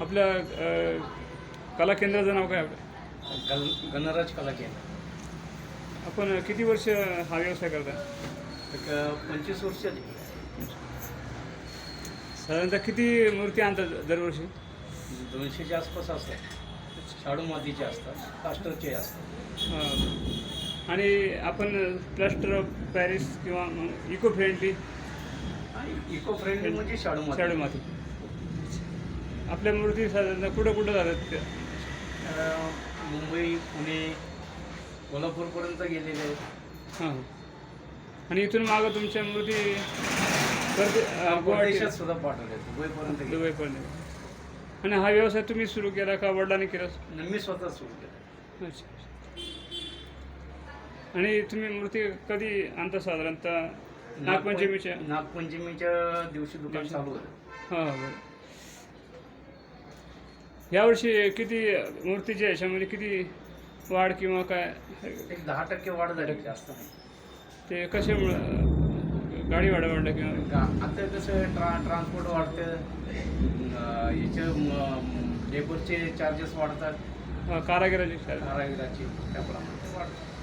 आपल्या कला केंद्राचं नाव काय आपलं? गणराज कला केंद्र आपण किती वर्ष हा व्यवसाय करता? एक पंचवीस वर्ष. साधारणतः किती मूर्ती आणतात दरवर्षी? दोनशेच्या आसपास असतात. शाडू मातीचे असतात कास्टरचे असतात. अ, आणि आपण प्लास्टर ऑफ पॅरिस किंवा इको फ्रेंडली इको फ्रेंडली म्हणजे शाडू माती. शाडू माती. आपल्या मूर्ती साधारणतः कुठं कुठं जातात त्या? मुंबई पुणे कोल्हापूरपर्यंत गेलेले आहेत. हां. आणि इथून मागं तुमच्या मूर्ती परदे अ, गुवाहाटी परदेशात सुद्धा पाठवले दुबईपर्यंत गेले. दुबईपर्यंत. आणि हा व्यवसाय तुम्ही सुरू केला का? वडिलांनी केला? मी स्वतः सुरू केलं. अच्छा आणि तुम्ही मूर्ती कधी आणता साधारणतः? नागपंचमीच्या नागपंचमीच्या दिवशी दुकान चालू होतं. हां बरं. यावर्षी किती मूर्तीच्या ह्याच्यामध्ये किती वाढ किंवा काय? एक दहा टक्के वाढ झाली जास्त नाही. ते कशामुळं गाडी वाढ वाढलं किंवा? आता कसं ट्रा ट्रान्सपोर्ट वाढतं अं, याचे लेबरचे चार्जेस वाढतात. कारागिराची शाळा. कारागिराचे त्याप्रमाणे. ते वाढतात